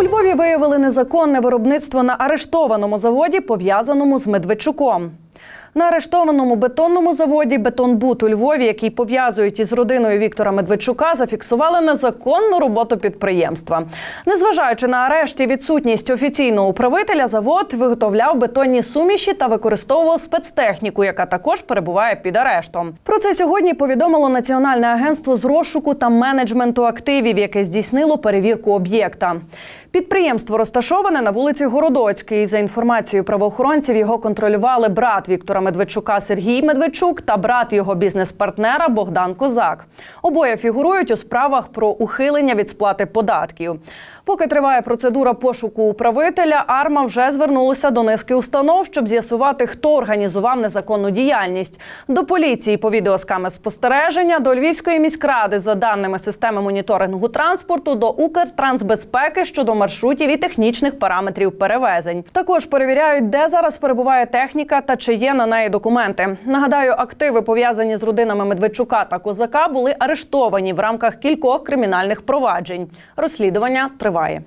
У Львові виявили незаконне виробництво на арештованому заводі, пов'язаному з Медведчуком. На арештованому бетонному заводі Бетонбут у Львові, який пов'язують із родиною Віктора Медведчука, зафіксували незаконну роботу підприємства. Незважаючи на арешт і відсутність офіційного управителя, завод виготовляв бетонні суміші та використовував спецтехніку, яка також перебуває під арештом. Про це сьогодні повідомило Національне агентство з розшуку та менеджменту активів, яке здійснило перевірку об'єкта. Підприємство розташоване на вулиці Городоцькій. За інформацією правоохоронців, його контролювали брат Віктора Медведчука Сергій Медведчук та брат його бізнес-партнера Богдан Козак. Обоє фігурують у справах про ухилення від сплати податків. Поки триває процедура пошуку управителя, Арма вже звернулася до низки установ, щоб з'ясувати, хто організував незаконну діяльність. До поліції по відео з камер спостереження, до Львівської міськради за даними системи моніторингу транспорту, до Укртрансбезпеки щодо маршрутів і технічних параметрів перевезень. Також перевіряють, де зараз перебуває техніка та чи є на неї документи. Нагадаю, активи пов'язані з родинами Медведчука та Козака були арештовані в рамках кількох кримінальних проваджень. Розслідування триває.